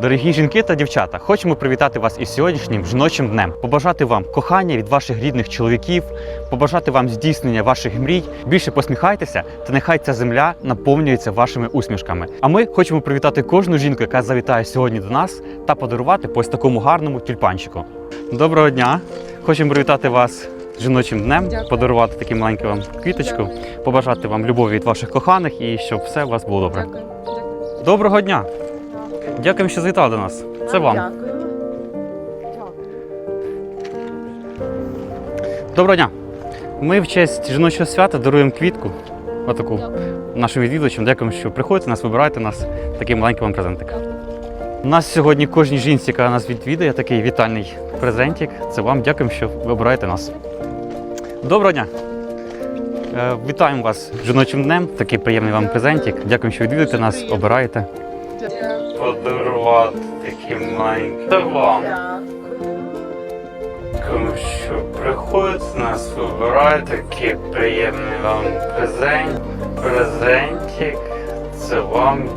Дорогі жінки та дівчата, хочемо привітати вас із сьогоднішнім жіночим днем, побажати вам кохання від ваших рідних чоловіків, побажати вам здійснення ваших мрій. Більше посміхайтеся, та нехай ця земля наповнюється вашими усмішками. А ми хочемо привітати кожну жінку, яка завітає сьогодні до нас, та подарувати по ось такому гарному тюльпанчику. Доброго дня! Хочемо привітати вас жіночим днем, Дякую. подарувати таку маленьку вам квіточку, побажати вам любові від ваших коханих і щоб все у вас було добре. Дякую. Дякую. Доброго дня! Дякуємо, що завітали до нас. Це вам. Дякую. Доброго дня! Ми в честь жіночого свята даруємо квітку. Отаку Дякую. нашим відвідувачам. Дякуємо, що приходите нас, вибираєте нас. Такий маленький вам презентик. У нас сьогодні кожній жінці, яка нас відвідає, такий вітальний презентик. Це вам. Дякуємо, що вибираєте нас. Доброго дня! Е, Вітаємо вас жіночим днем. Такий приємний вам презентик. Дякуємо, що відвідуєте нас, обираєте подарувати такі маленькі Та вам. Тому що приходите нас, вибирають такий приємний вам презент, презентик. Це вам.